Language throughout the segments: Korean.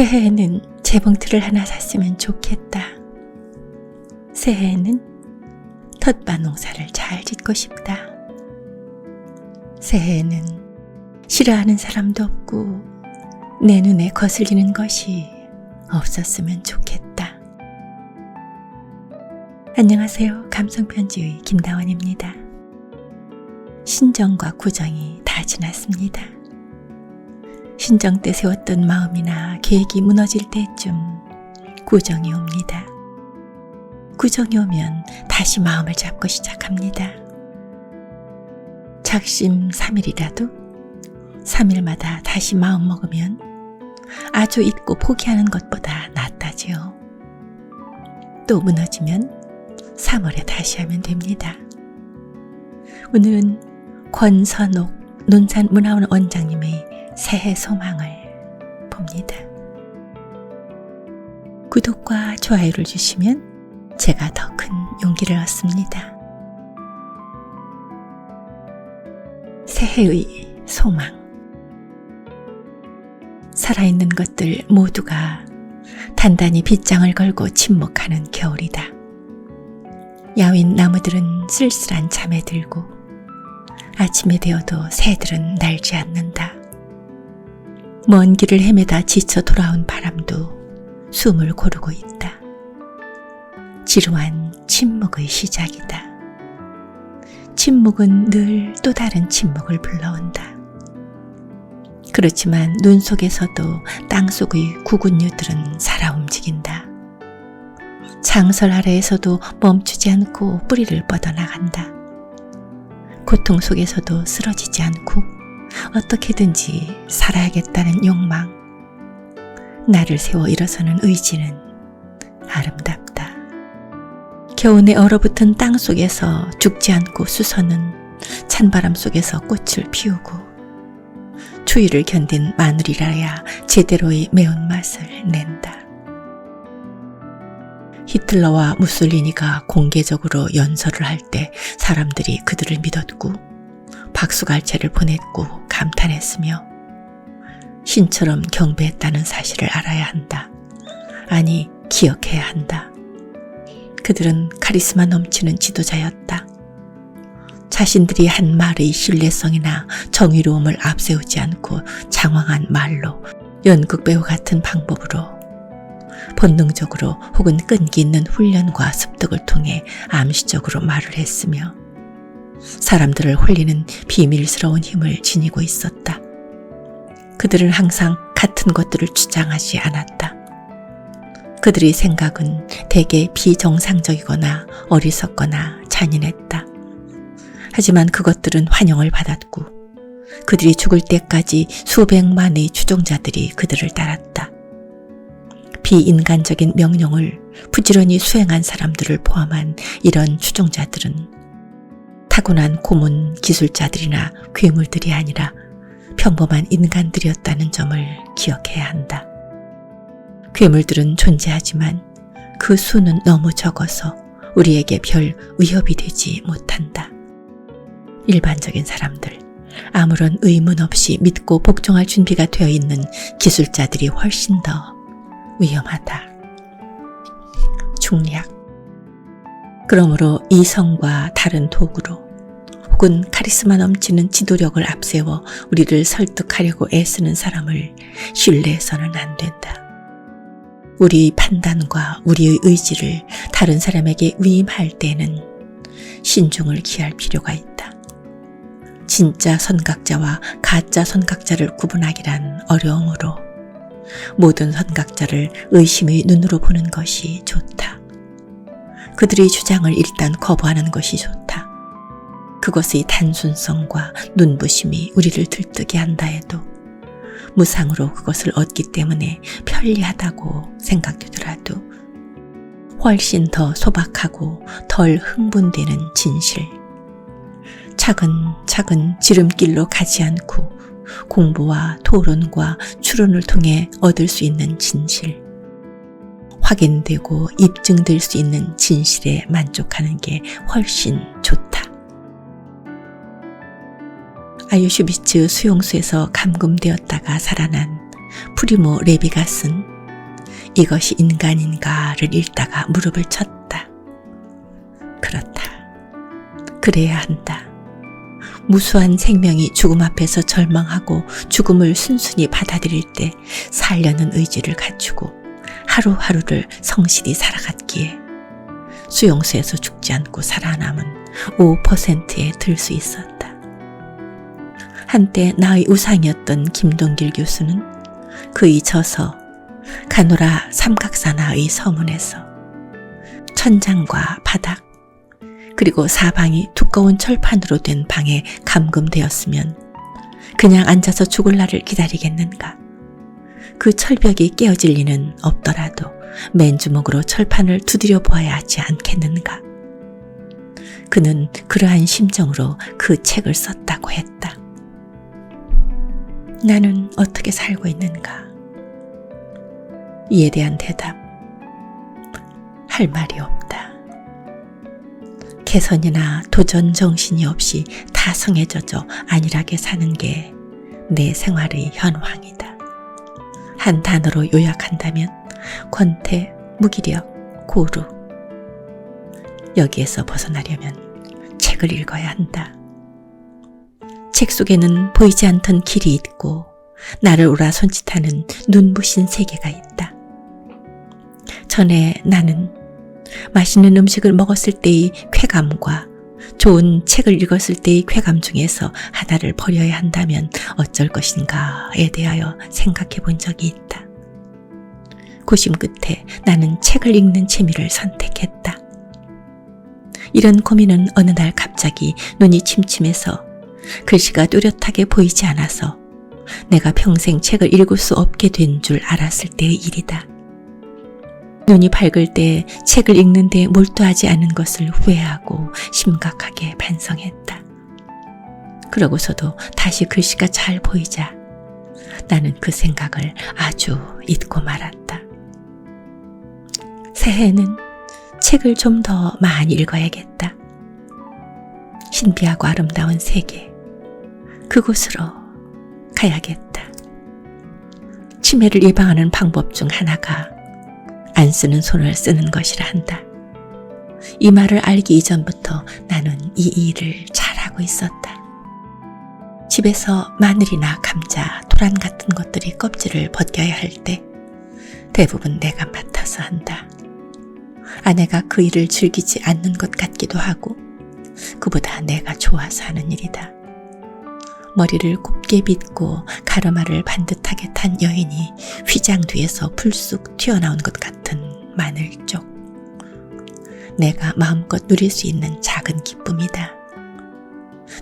새해에는 재봉틀을 하나 샀으면 좋겠다. 새해에는 텃밭 농사를 잘 짓고 싶다. 새해에는 싫어하는 사람도 없고 내 눈에 거슬리는 것이 없었으면 좋겠다. 안녕하세요. 감성편지의 김다원입니다. 신정과 구정이 다 지났습니다. 신정 때 세웠던 마음이나 계획이 무너질 때쯤 구정이 옵니다. 구정이 오면 다시 마음을 잡고 시작합니다. 작심 3일이라도 3일마다 다시 마음 먹으면 아주 잊고 포기하는 것보다 낫다지요. 또 무너지면 3월에 다시 하면 됩니다. 오늘은 권선옥 논산문화원 원장님의 새해 소망을 봅니다. 구독과 좋아요를 주시면 제가 더 큰 용기를 얻습니다. 새해의 소망. 살아있는 것들 모두가 단단히 빗장을 걸고 침묵하는 겨울이다. 야윈 나무들은 쓸쓸한 잠에 들고 아침에 되어도 새들은 날지 않는다. 먼 길을 헤매다 지쳐 돌아온 바람도 숨을 고르고 있다. 지루한 침묵의 시작이다. 침묵은 늘 또 다른 침묵을 불러온다. 그렇지만 눈 속에서도 땅 속의 구근류들은 살아 움직인다. 장설 아래에서도 멈추지 않고 뿌리를 뻗어나간다. 고통 속에서도 쓰러지지 않고 어떻게든지 살아야겠다는 욕망. 나를 세워 일어서는 의지는 아름답다. 겨우내 얼어붙은 땅 속에서 죽지 않고 수서는 찬바람 속에서 꽃을 피우고 추위를 견딘 마늘이라야 제대로의 매운맛을 낸다. 히틀러와 무솔리니가 공개적으로 연설을 할 때 사람들이 그들을 믿었고 박수갈채를 보냈고 감탄했으며 신처럼 경배했다는 사실을 알아야 한다. 아니, 기억해야 한다. 그들은 카리스마 넘치는 지도자였다. 자신들이 한 말의 신뢰성이나 정의로움을 앞세우지 않고 장황한 말로 연극 배우 같은 방법으로 본능적으로 혹은 끈기 있는 훈련과 습득을 통해 암시적으로 말을 했으며 사람들을 홀리는 비밀스러운 힘을 지니고 있었다. 그들은 항상 같은 것들을 주장하지 않았다. 그들의 생각은 대개 비정상적이거나 어리석거나 잔인했다. 하지만 그것들은 환영을 받았고 그들이 죽을 때까지 수백만의 추종자들이 그들을 따랐다. 비인간적인 명령을 부지런히 수행한 사람들을 포함한 이런 추종자들은 타고난 고문 기술자들이나 괴물들이 아니라 평범한 인간들이었다는 점을 기억해야 한다. 괴물들은 존재하지만 그 수는 너무 적어서 우리에게 별 위협이 되지 못한다. 일반적인 사람들, 아무런 의문 없이 믿고 복종할 준비가 되어 있는 기술자들이 훨씬 더 위험하다. 중략. 그러므로 이성과 다른 도구로 혹은 카리스마 넘치는 지도력을 앞세워 우리를 설득하려고 애쓰는 사람을 신뢰해서는 안 된다. 우리의 판단과 우리의 의지를 다른 사람에게 위임할 때는 신중을 기할 필요가 있다. 진짜 선각자와 가짜 선각자를 구분하기란 어려움으로 모든 선각자를 의심의 눈으로 보는 것이 좋다. 그들의 주장을 일단 거부하는 것이 좋다. 그것의 단순성과 눈부심이 우리를 들뜨게 한다 해도 무상으로 그것을 얻기 때문에 편리하다고 생각되더라도 훨씬 더 소박하고 덜 흥분되는 진실. 차근차근 지름길로 가지 않고 공부와 토론과 추론을 통해 얻을 수 있는 진실. 확인되고 입증될 수 있는 진실에 만족하는 게 훨씬 좋다. 아유슈비츠 수용소에서 감금되었다가 살아난 프리모 레비가 쓴 이것이 인간인가를 읽다가 무릎을 쳤다. 그렇다. 그래야 한다. 무수한 생명이 죽음 앞에서 절망하고 죽음을 순순히 받아들일 때 살려는 의지를 갖추고 하루하루를 성실히 살아갔기에 수용소에서 죽지 않고 살아남은 5%에 들 수 있었다. 한때 나의 우상이었던 김동길 교수는 그이 져서 가노라 삼각사나의 서문에서 천장과 바닥 그리고 사방이 두꺼운 철판으로 된 방에 감금되었으면 그냥 앉아서 죽을 날을 기다리겠는가. 그 철벽이 깨어질 리는 없더라도 맨주먹으로 철판을 두드려 보아야 하지 않겠는가. 그는 그러한 심정으로 그 책을 했다. 나는 어떻게 살고 있는가? 이에 대한 대답. 할 말이 없다. 개선이나 도전 정신이 없이 젖어 안일하게 사는 게 내 생활의 현황이다. 한 단어로 요약한다면 권태, 무기력, 고루. 여기에서 벗어나려면 책을 읽어야 한다. 책 속에는 보이지 않던 길이 있고 나를 오라 손짓하는 눈부신 세계가 있다. 전에 나는 맛있는 음식을 먹었을 때의 쾌감과 좋은 책을 읽었을 때의 쾌감 중에서 하나를 버려야 한다면 어쩔 것인가에 대하여 생각해 본 적이 있다. 고심 끝에 나는 책을 읽는 재미를 선택했다. 이런 고민은 어느 날 갑자기 눈이 침침해서 글씨가 뚜렷하게 보이지 않아서 내가 평생 책을 읽을 수 없게 된 줄 알았을 때의 일이다. 눈이 밝을 때 책을 읽는 데 몰두하지 않은 것을 후회하고 심각하게 반성했다. 그러고서도 다시 글씨가 잘 보이자 나는 그 생각을 아주 잊고 말았다. 새해에는 책을 좀 더 많이 읽어야겠다. 신비하고 아름다운 세계, 그곳으로 가야겠다. 치매를 예방하는 방법 중 하나가 안 쓰는 손을 쓰는 것이라 한다. 이 말을 알기 이전부터 나는 이 일을 잘하고 있었다. 집에서 마늘이나 감자, 토란 같은 것들이 껍질을 벗겨야 할 때 대부분 내가 맡아서 한다. 아내가 그 일을 즐기지 않는 것 같기도 하고 그보다 내가 좋아서 하는 일이다. 머리를 곱게 빗고 가르마를 반듯하게 탄 여인이 휘장 뒤에서 불쑥 튀어나온 것 같은 마늘쪽. 내가 마음껏 누릴 수 있는 작은 기쁨이다.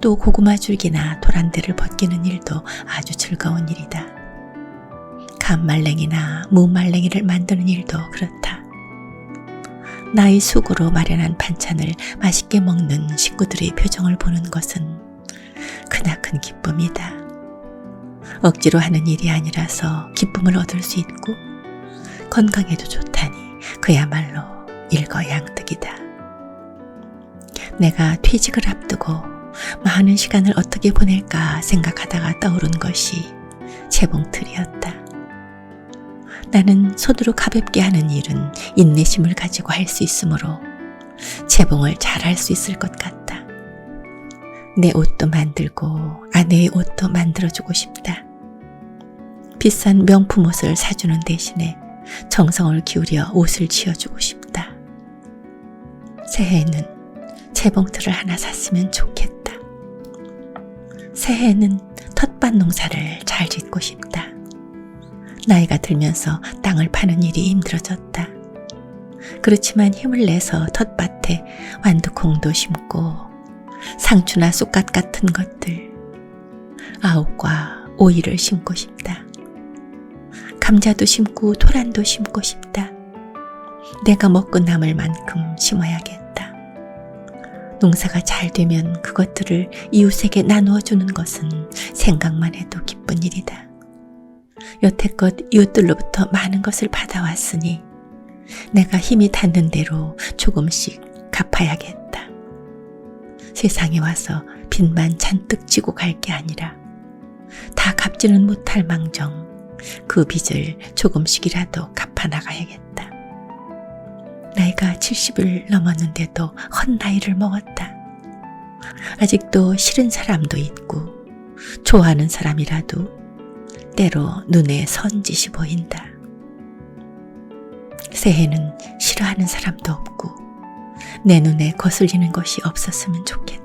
또 고구마 줄기나 도란대를 벗기는 일도 아주 즐거운 일이다. 감말랭이나 무말랭이를 만드는 일도 그렇다. 나의 수고로 마련한 반찬을 맛있게 먹는 식구들의 표정을 보는 것은 크나큰 기쁨이다. 억지로 하는 일이 아니라서 기쁨을 얻을 수 있고 건강에도 좋다니 그야말로 일거양득이다. 내가 퇴직을 앞두고 많은 시간을 어떻게 보낼까 생각하다가 떠오른 것이 재봉틀이었다. 나는 손으로 가볍게 하는 일은 인내심을 가지고 할 수 있으므로 재봉을 잘 할 수 있을 것 같다. 내 옷도 만들고 아내의 옷도 만들어주고 싶다. 비싼 명품 옷을 사주는 대신에 정성을 기울여 옷을 지어주고 싶다. 새해에는 재봉틀을 하나 샀으면 좋겠다. 새해에는 텃밭 농사를 잘 짓고 싶다. 나이가 들면서 땅을 파는 일이 힘들어졌다. 그렇지만 힘을 내서 텃밭에 완두콩도 심고 상추나 쑥갓 같은 것들, 아욱과 오이를 심고 싶다. 감자도 심고 토란도 심고 싶다. 내가 먹고 남을 만큼 심어야겠다. 농사가 잘 되면 그것들을 이웃에게 나누어 주는 것은 생각만 해도 기쁜 일이다. 여태껏 이웃들로부터 많은 것을 받아왔으니 내가 힘이 닿는 대로 조금씩 갚아야겠다. 세상에 와서 빚만 잔뜩 지고 갈 게 아니라 다 갚지는 못할 망정 그 빚을 조금씩이라도 갚아나가야겠다. 나이가 70을 넘었는데도 헛나이를 먹었다. 아직도 싫은 사람도 있고 좋아하는 사람이라도 때로 눈에 선짓이 보인다. 새해는 싫어하는 사람도 없고 내 눈에 거슬리는 것이 없었으면 좋겠다.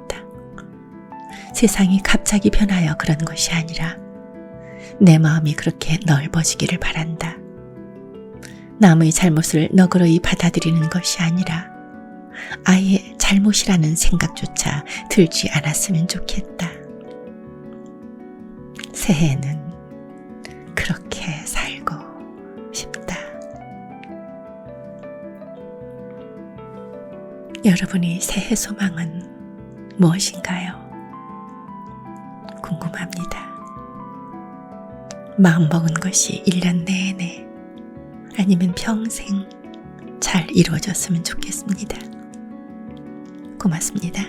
세상이 갑자기 변하여 그런 것이 아니라 내 마음이 그렇게 넓어지기를 바란다. 남의 잘못을 너그러이 받아들이는 것이 아니라 아예 잘못이라는 생각조차 들지 않았으면 좋겠다. 새해에는 여러분의 새해 소망은 무엇인가요? 궁금합니다. 마음먹은 것이 1년 내내 아니면 평생 잘 이루어졌으면 좋겠습니다. 고맙습니다.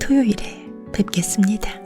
토요일에 뵙겠습니다.